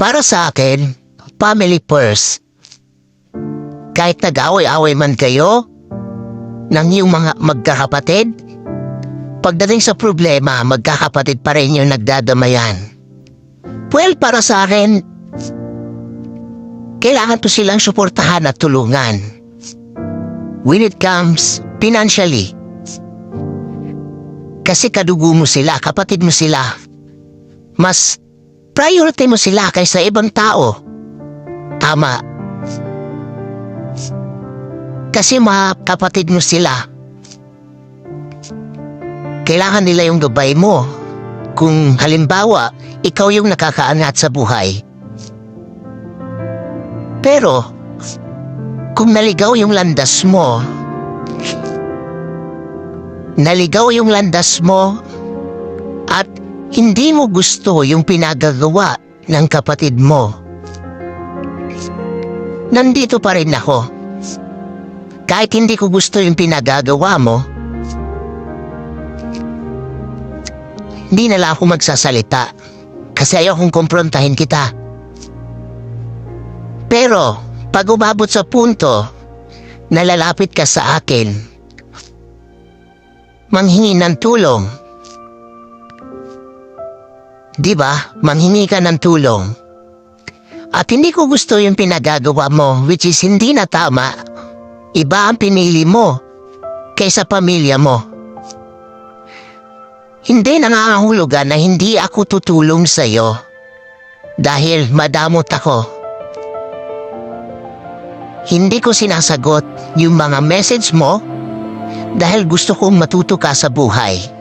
Para sa akin, family first. Kahit nag-away-away man kayo ng iyong mga magkakapatid, pagdating sa problema, magkakapatid pa rin yung nagdadamayan. Well, para sa akin, kailangan to silang suportahan at tulungan. When it comes financially. Kasi kadugo mo sila, kapatid mo sila. Mas priority mo sila kaysa ibang tao. Tama. Kasi mga kapatid mo sila. Kailangan nila yung gabay mo. Kung halimbawa, ikaw yung nakakaangat sa buhay. Pero, kung naligaw yung landas mo, naligaw yung landas mo, at hindi mo gusto yung pinagagawa ng kapatid mo, nandito pa rin ako. Kahit hindi ko gusto yung pinagagawa mo, hindi na lang ako magsasalita kasi ayaw kong komprontahin kita. Pero, pag umabot sa punto na lalapit ka sa akin, manghingi ng tulong. Di ba? Manghingi ka ng tulong. At hindi ko gusto yung pinagagawa mo which is hindi na tama. Iba ang pinili mo kaysa pamilya mo. Hindi nangangahulugan na hindi ako tutulong sa iyo dahil madamot ako. Hindi ko sinasagot yung mga message mo dahil gusto kong matuto ka sa buhay.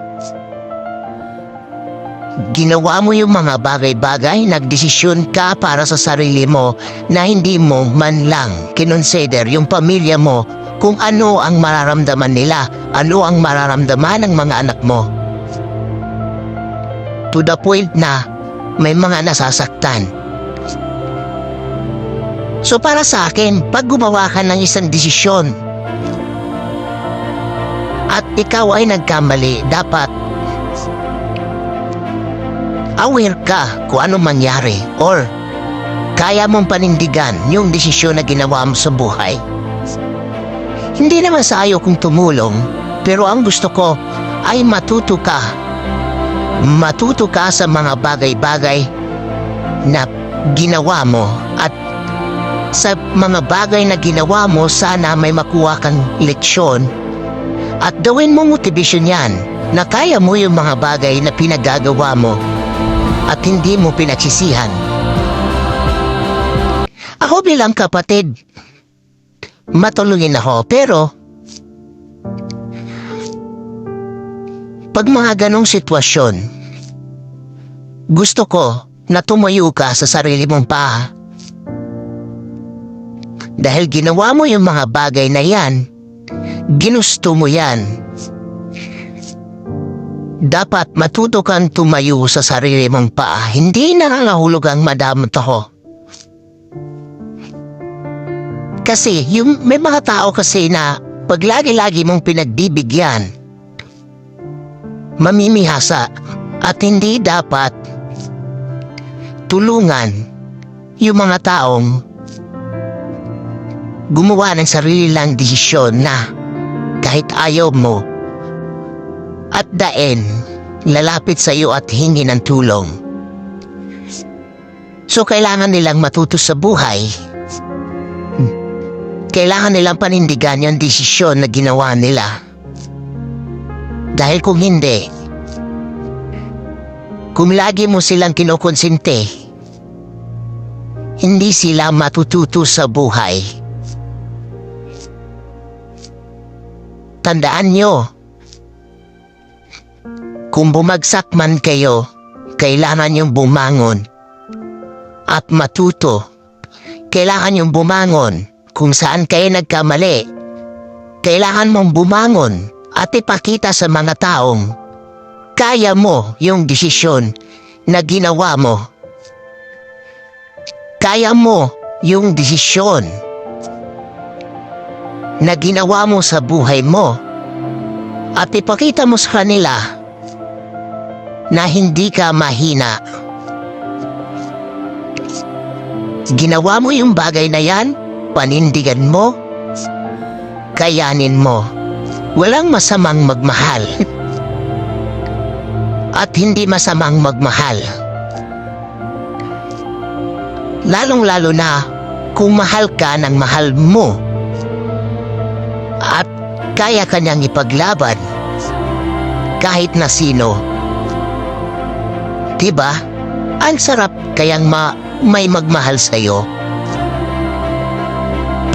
Ginawa mo yung mga bagay-bagay, nagdesisyon ka para sa sarili mo na hindi mo man lang kinonsider yung pamilya mo kung ano ang mararamdaman nila, ano ang mararamdaman ng mga anak mo. To the point na may mga nasasaktan. So para sa akin, pag gumawa ka ng isang desisyon at ikaw ay nagkamali, dapat aware ka kung ano mangyari or kaya mong panindigan yung desisyon na ginawa mo sa buhay. Hindi naman sa ayaw kong tumulong, pero ang gusto ko ay matuto ka. Matuto ka sa mga bagay-bagay na ginawa mo at sa mga bagay na ginawa mo sana may makuha kang leksyon at gawin mo motivation yan na kaya mo yung mga bagay na pinagagawa mo at hindi mo pinagsisihan. Ako bilang kapatid, matulungin ako pero pag mga ganong sitwasyon, gusto ko na tumayo ka sa sarili mong paa. Dahil ginawa mo yung mga bagay na yan, ginusto mo yan. Dapat matuto kang tumayo sa sarili mong paa. Hindi nangangahulog ang madamot ako. Kasi yung may mga tao kasi na pag lagi-lagi mong pinagbibigyan, mamimihasa at hindi dapat tulungan yung mga taong gumawa ng sarili lang desisyon na kahit ayaw mo at daen lalapit sa iyo at hingi ng tulong. So kailangan nilang matuto sa buhay. Kailangan nilang panindigan yung desisyon na ginawa nila. Dahil kung hindi, kung lagi mo silang kinukonsinte, hindi sila matututo sa buhay. Tandaan nyo, kung bumagsak man kayo, kailangan yung bumangon at matuto. Kailangan yung bumangon kung saan kayo nagkamali. Kailangan mong bumangon at ipakita sa mga taong kaya mo yung desisyon na ginawa mo. Kaya mo yung desisyon na ginawa mo sa buhay mo at ipakita mo sa kanila na hindi ka mahina. Ginawa mo yung bagay na yan, panindigan mo, kayanin mo. Walang masamang magmahal. At hindi masamang magmahal. Lalong-lalo na kung mahal ka ng mahal mo at kaya ka niyang ipaglaban kahit na sino. Diba? Ang sarap kayang ma may magmahal sa'yo.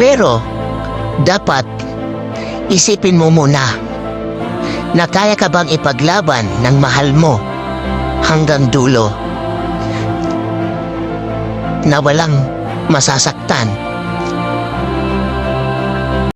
Pero, dapat isipin mo muna na kaya ka bang ipaglaban ng mahal mo hanggang dulo na walang masasaktan